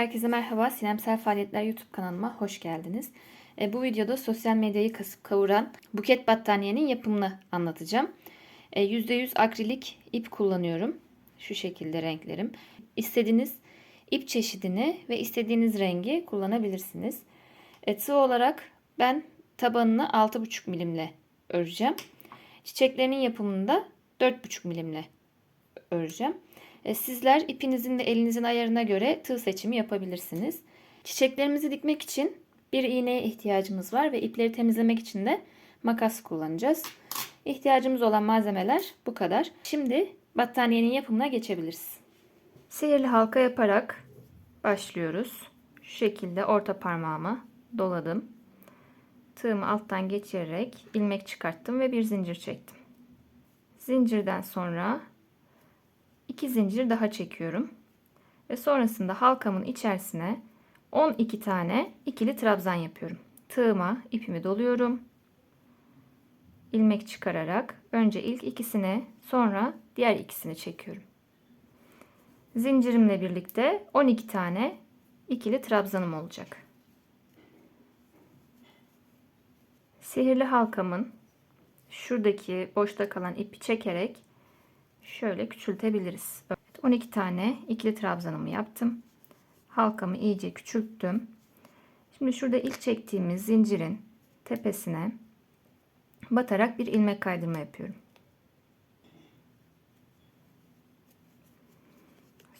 Herkese merhaba. Sinemsel Faaliyetler YouTube kanalıma hoş geldiniz. E, bu videoda sosyal medyayı kasıp kavuran buket battaniyenin yapımını anlatacağım. E, %100 akrilik ip kullanıyorum. Şu şekilde renklerim. İstediğiniz ip çeşidini ve istediğiniz rengi kullanabilirsiniz. E, tığ olarak ben tabanını 6,5 milimle öreceğim. Çiçeklerinin yapımını da 4,5 milimle öreceğim. E, Sizler ipinizin ve elinizin ayarına göre tığ seçimi yapabilirsiniz. Çiçeklerimizi dikmek için bir iğneye ihtiyacımız var ve ipleri temizlemek için de makas kullanacağız. İhtiyacımız olan malzemeler bu kadar. Şimdi battaniyenin yapımına geçebiliriz. Sihirli halka yaparak başlıyoruz. Şu şekilde orta parmağımı doladım. Tığımı alttan geçirerek ilmek çıkarttım ve bir zincir çektim. Zincirden sonra 2 zincir daha çekiyorum. Ve sonrasında halkamın içerisine 12 tane ikili trabzan yapıyorum. Tığıma ipimi doluyorum. ilmek çıkararak önce ilk ikisini sonra diğer ikisini çekiyorum. Zincirimle birlikte 12 tane ikili trabzanım olacak. Sihirli halkamın şuradaki boşta kalan ipi çekerek şöyle küçültebiliriz. Evet, 12 tane ikili trabzanımı yaptım. Halkamı iyice küçülttüm. Şimdi şurada ilk çektiğimiz zincirin tepesine batarak bir ilmek kaydırma yapıyorum.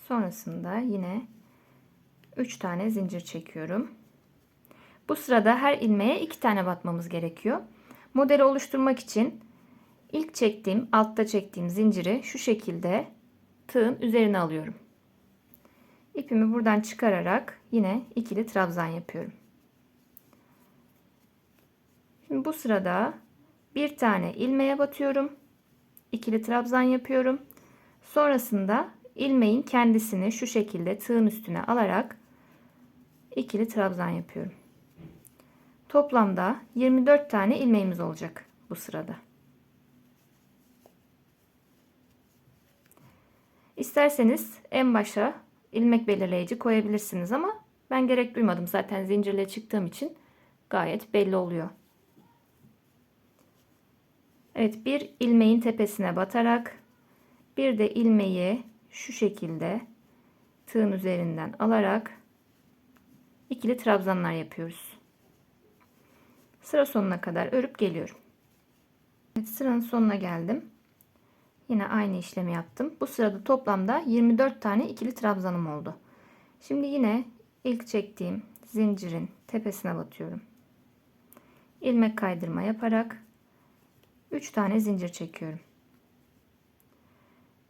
Sonrasında yine 3 tane zincir çekiyorum. Bu sırada her ilmeğe 2 tane batmamız gerekiyor. Modeli oluşturmak için İlk çektiğim, altta çektiğim zinciri şu şekilde tığın üzerine alıyorum. İpimi buradan çıkararak yine ikili trabzan yapıyorum. Şimdi bu sırada bir tane ilmeğe batıyorum. İkili trabzan yapıyorum. Sonrasında ilmeğin kendisini şu şekilde tığın üstüne alarak ikili trabzan yapıyorum. Toplamda 24 tane ilmeğimiz olacak bu sırada. İsterseniz en başa ilmek belirleyici koyabilirsiniz ama ben gerek duymadım zaten zincirle çıktığım için gayet belli oluyor. Evet bir ilmeğin tepesine batarak bir de ilmeği şu şekilde tığın üzerinden alarak ikili trabzanlar yapıyoruz. Sıra sonuna kadar örüp geliyorum. Evet, sıranın sonuna geldim. Yine aynı işlemi yaptım. Bu sırada toplamda 24 tane ikili trabzanım oldu. Şimdi yine ilk çektiğim zincirin tepesine batıyorum. ilmek kaydırma yaparak 3 tane zincir çekiyorum.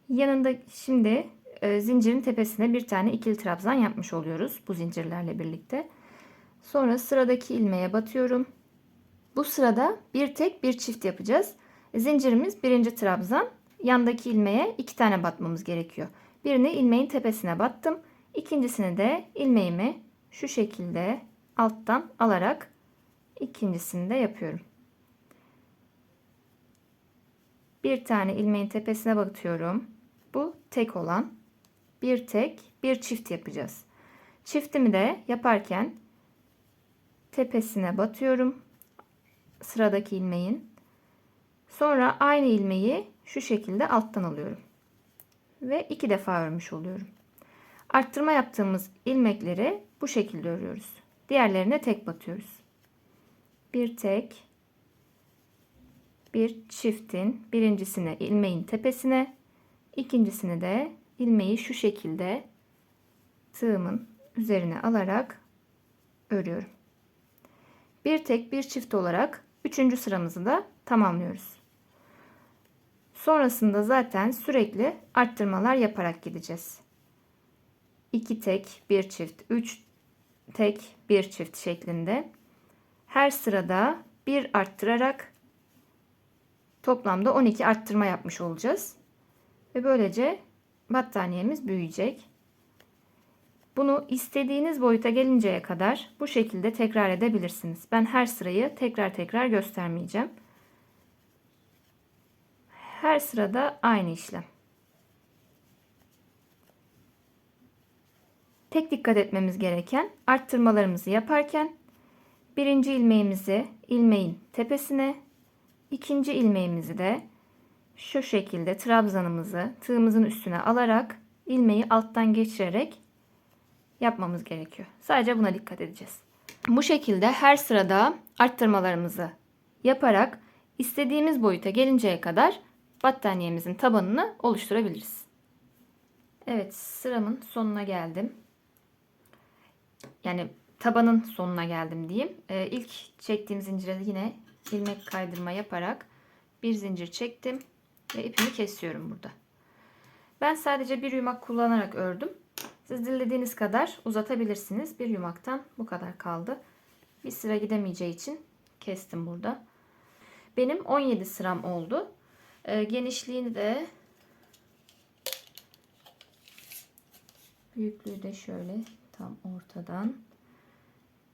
Yanında şimdi e, zincirin tepesine bir tane ikili trabzan yapmış oluyoruz bu zincirlerle birlikte. Sonra sıradaki ilmeğe batıyorum. Bu sırada bir tek bir çift yapacağız. Zincirimiz birinci trabzan, yandaki ilmeğe iki tane batmamız gerekiyor. Birini ilmeğin tepesine battım. İkincisini de ilmeğimi şu şekilde alttan alarak ikincisini de yapıyorum. Bir tane ilmeğin tepesine batıyorum. Bu tek olan. Bir tek, bir çift yapacağız. Çiftimi de yaparken tepesine batıyorum. Sıradaki ilmeğin. Sonra aynı ilmeği şu şekilde alttan alıyorum. Ve iki defa örmüş oluyorum. Arttırma yaptığımız ilmekleri bu şekilde örüyoruz. Diğerlerine tek batıyoruz. Bir tek, bir çiftin birincisine ilmeğin tepesine, ikincisini de ilmeği şu şekilde tığımın üzerine alarak örüyorum. Bir tek bir çift olarak üçüncü sıramızı da tamamlıyoruz. Sonrasında zaten sürekli arttırmalar yaparak gideceğiz. 2 tek, 1 çift, 3 tek, 1 çift şeklinde. Her sırada bir arttırarak toplamda 12 arttırma yapmış olacağız. Ve böylece battaniyemiz büyüyecek. Bunu istediğiniz boyuta gelinceye kadar bu şekilde tekrar edebilirsiniz. Ben her sırayı tekrar tekrar göstermeyeceğim. Her sırada aynı işlem. Tek dikkat etmemiz gereken arttırmalarımızı yaparken birinci ilmeğimizi ilmeğin tepesine, ikinci ilmeğimizi de şu şekilde trabzanımızı tığımızın üstüne alarak ilmeği alttan geçirerek yapmamız gerekiyor. Sadece buna dikkat edeceğiz. Bu şekilde her sırada arttırmalarımızı yaparak istediğimiz boyuta gelinceye kadar battaniyemizin tabanını oluşturabiliriz. Evet sıramın sonuna geldim. Yani tabanın sonuna geldim diyeyim. Ee, ilk çektiğim zincire yine ilmek kaydırma yaparak bir zincir çektim ve ipimi kesiyorum burada. Ben sadece bir yumak kullanarak ördüm. Siz dilediğiniz kadar uzatabilirsiniz. Bir yumaktan bu kadar kaldı. Bir sıra gidemeyeceği için kestim burada. Benim 17 sıram oldu. Ee, genişliğini de büyüklüğü de şöyle tam ortadan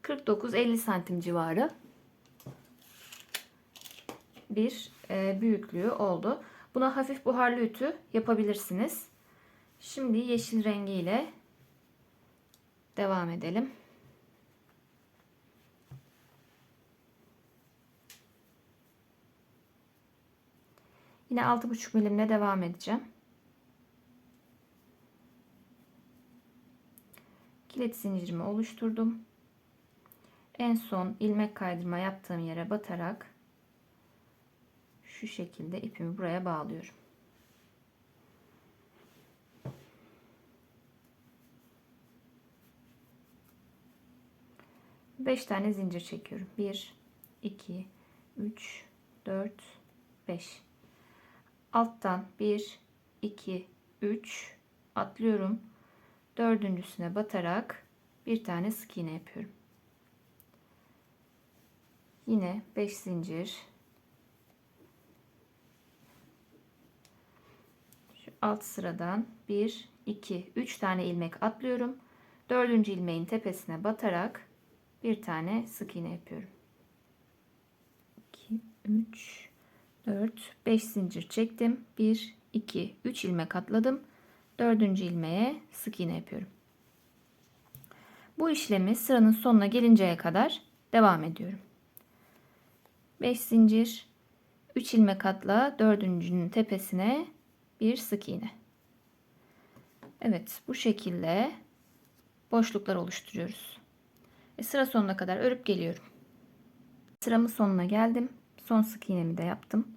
49-50 santim civarı bir e, büyüklüğü oldu. Buna hafif buharlı ütü yapabilirsiniz. Şimdi yeşil rengiyle devam edelim. Yine 6,5 milimle devam edeceğim. Kilit zincirimi oluşturdum. En son ilmek kaydırma yaptığım yere batarak şu şekilde ipimi buraya bağlıyorum. Beş tane zincir çekiyorum. Bir, iki, üç, dört, beş. Alttan bir, iki, üç atlıyorum. Dördüncüsüne batarak bir tane sık iğne yapıyorum. Yine 5 zincir alt sıradan 1, 2, 3 tane ilmek atlıyorum. Dördüncü ilmeğin tepesine batarak bir tane sık iğne yapıyorum. 2, 3, 4, 5 zincir çektim. 1, 2, 3 ilmek atladım. Dördüncü ilmeğe sık iğne yapıyorum. Bu işlemi sıranın sonuna gelinceye kadar devam ediyorum. 5 zincir, 3 ilmek atla, dördüncünün tepesine bir sık iğne. Evet bu şekilde boşluklar oluşturuyoruz. E, sıra sonuna kadar örüp geliyorum. Sıramın sonuna geldim. Son sık iğnemi de yaptım.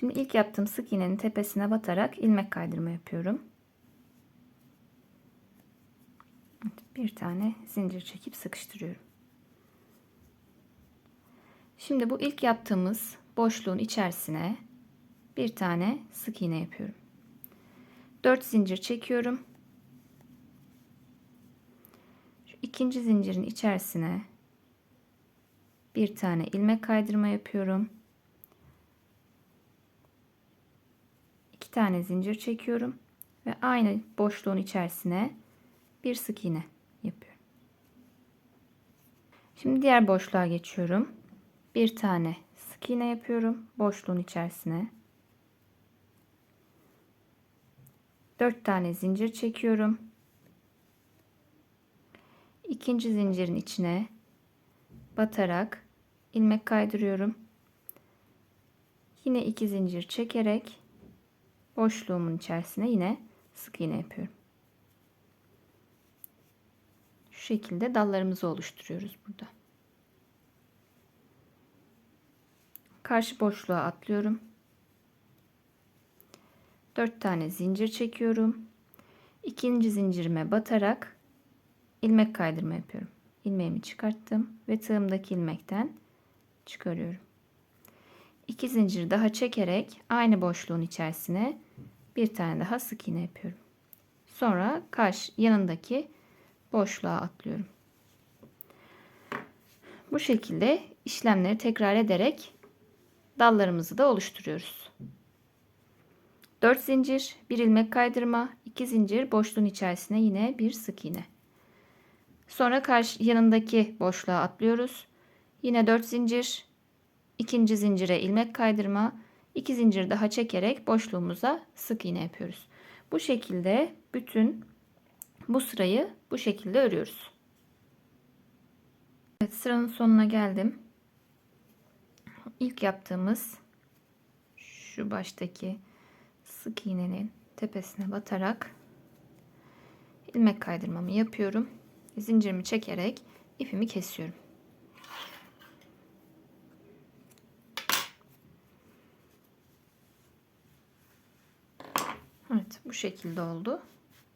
Şimdi ilk yaptığım sık iğnenin tepesine batarak ilmek kaydırma yapıyorum. Bir tane zincir çekip sıkıştırıyorum. Şimdi bu ilk yaptığımız boşluğun içerisine bir tane sık iğne yapıyorum. 4 zincir çekiyorum. Şu ikinci zincirin içerisine bir tane ilmek kaydırma yapıyorum. 2 tane zincir çekiyorum ve aynı boşluğun içerisine bir sık iğne yapıyorum. Şimdi diğer boşluğa geçiyorum. Bir tane sık iğne yapıyorum boşluğun içerisine. 4 tane zincir çekiyorum. İkinci zincirin içine batarak ilmek kaydırıyorum. Yine iki zincir çekerek boşluğumun içerisine yine sık iğne yapıyorum. Şu şekilde dallarımızı oluşturuyoruz burada. Karşı boşluğa atlıyorum. 4 tane zincir çekiyorum. İkinci zincirime batarak ilmek kaydırma yapıyorum. İlmeğimi çıkarttım ve tığımdaki ilmekten çıkarıyorum. 2 zincir daha çekerek aynı boşluğun içerisine bir tane daha sık iğne yapıyorum. Sonra karşı yanındaki boşluğa atlıyorum. Bu şekilde işlemleri tekrar ederek dallarımızı da oluşturuyoruz. 4 zincir, 1 ilmek kaydırma, 2 zincir boşluğun içerisine yine bir sık iğne. Sonra karşı yanındaki boşluğa atlıyoruz. Yine 4 zincir, ikinci zincire ilmek kaydırma, 2 zincir daha çekerek boşluğumuza sık iğne yapıyoruz. Bu şekilde bütün bu sırayı bu şekilde örüyoruz. Evet sıranın sonuna geldim. İlk yaptığımız şu baştaki sık iğnenin tepesine batarak ilmek kaydırmamı yapıyorum. Zincirimi çekerek ipimi kesiyorum. Evet bu şekilde oldu.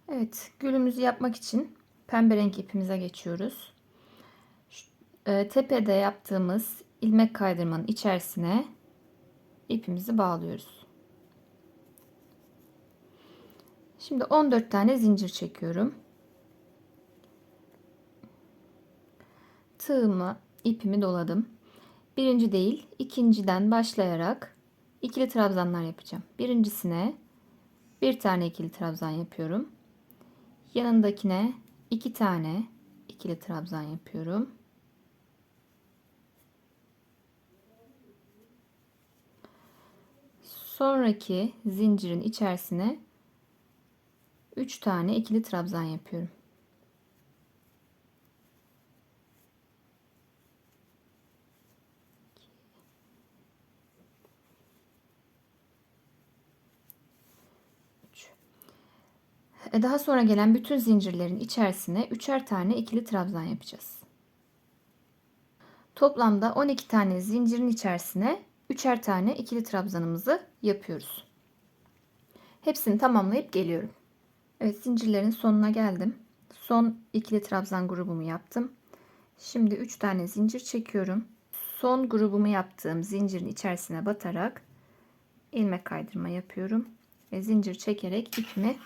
Evet gülümüzü yapmak için pembe renk ipimize geçiyoruz. Şu, e, tepede yaptığımız ilmek kaydırmanın içerisine ipimizi bağlıyoruz. Şimdi 14 tane zincir çekiyorum. Tığımı, ipimi doladım. Birinci değil, ikinciden başlayarak ikili trabzanlar yapacağım. Birincisine bir tane ikili trabzan yapıyorum. Yanındakine iki tane ikili trabzan yapıyorum. Sonraki zincirin içerisine 3 tane ikili trabzan yapıyorum. Daha sonra gelen bütün zincirlerin içerisine üçer tane ikili trabzan yapacağız. Toplamda 12 tane zincirin içerisine üçer tane ikili trabzanımızı yapıyoruz. Hepsini tamamlayıp geliyorum. Evet zincirlerin sonuna geldim. Son ikili trabzan grubumu yaptım. Şimdi 3 tane zincir çekiyorum. Son grubumu yaptığım zincirin içerisine batarak ilmek kaydırma yapıyorum ve zincir çekerek ipimi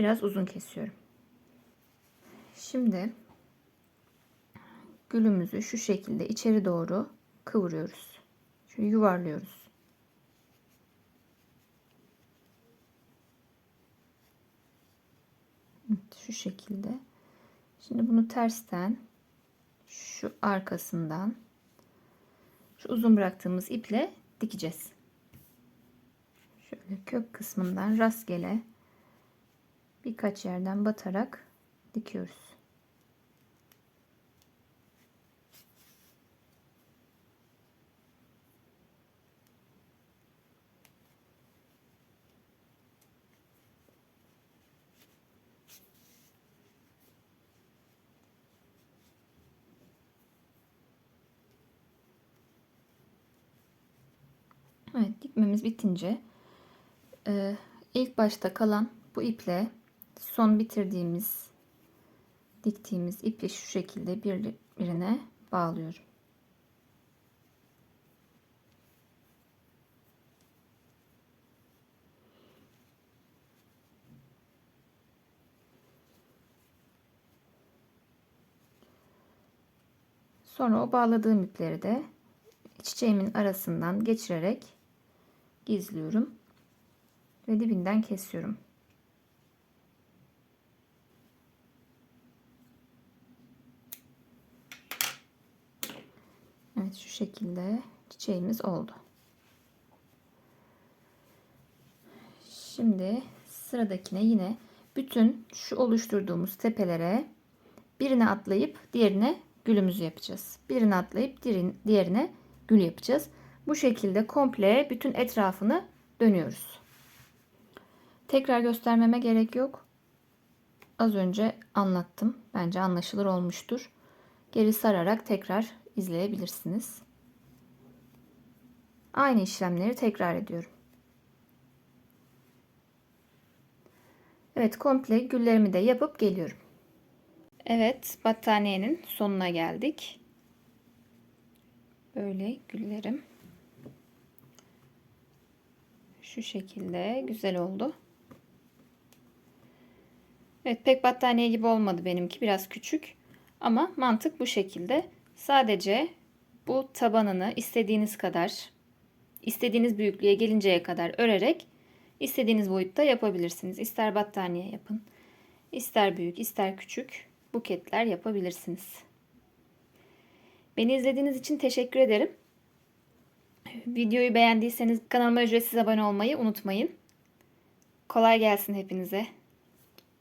biraz uzun kesiyorum. Şimdi gülümüzü şu şekilde içeri doğru kıvırıyoruz. Şöyle yuvarlıyoruz. Şu şekilde. Şimdi bunu tersten şu arkasından şu uzun bıraktığımız iple dikeceğiz. Şöyle kök kısmından rastgele birkaç yerden batarak dikiyoruz. Evet dikmemiz bitince e, ilk başta kalan bu iple son bitirdiğimiz diktiğimiz ipi şu şekilde birbirine bağlıyorum. Sonra o bağladığım ipleri de çiçeğimin arasından geçirerek gizliyorum ve dibinden kesiyorum. Evet şu şekilde çiçeğimiz oldu. Şimdi sıradakine yine bütün şu oluşturduğumuz tepelere birine atlayıp diğerine gülümüzü yapacağız. Birine atlayıp diğerine gül yapacağız. Bu şekilde komple bütün etrafını dönüyoruz. Tekrar göstermeme gerek yok. Az önce anlattım. Bence anlaşılır olmuştur. Geri sararak tekrar izleyebilirsiniz. Aynı işlemleri tekrar ediyorum. Evet komple güllerimi de yapıp geliyorum. Evet battaniyenin sonuna geldik. Böyle güllerim. Şu şekilde güzel oldu. Evet pek battaniye gibi olmadı benimki. Biraz küçük. Ama mantık bu şekilde. Sadece bu tabanını istediğiniz kadar, istediğiniz büyüklüğe gelinceye kadar örerek istediğiniz boyutta yapabilirsiniz. İster battaniye yapın, ister büyük, ister küçük buketler yapabilirsiniz. Beni izlediğiniz için teşekkür ederim. Videoyu beğendiyseniz kanalıma ücretsiz abone olmayı unutmayın. Kolay gelsin hepinize.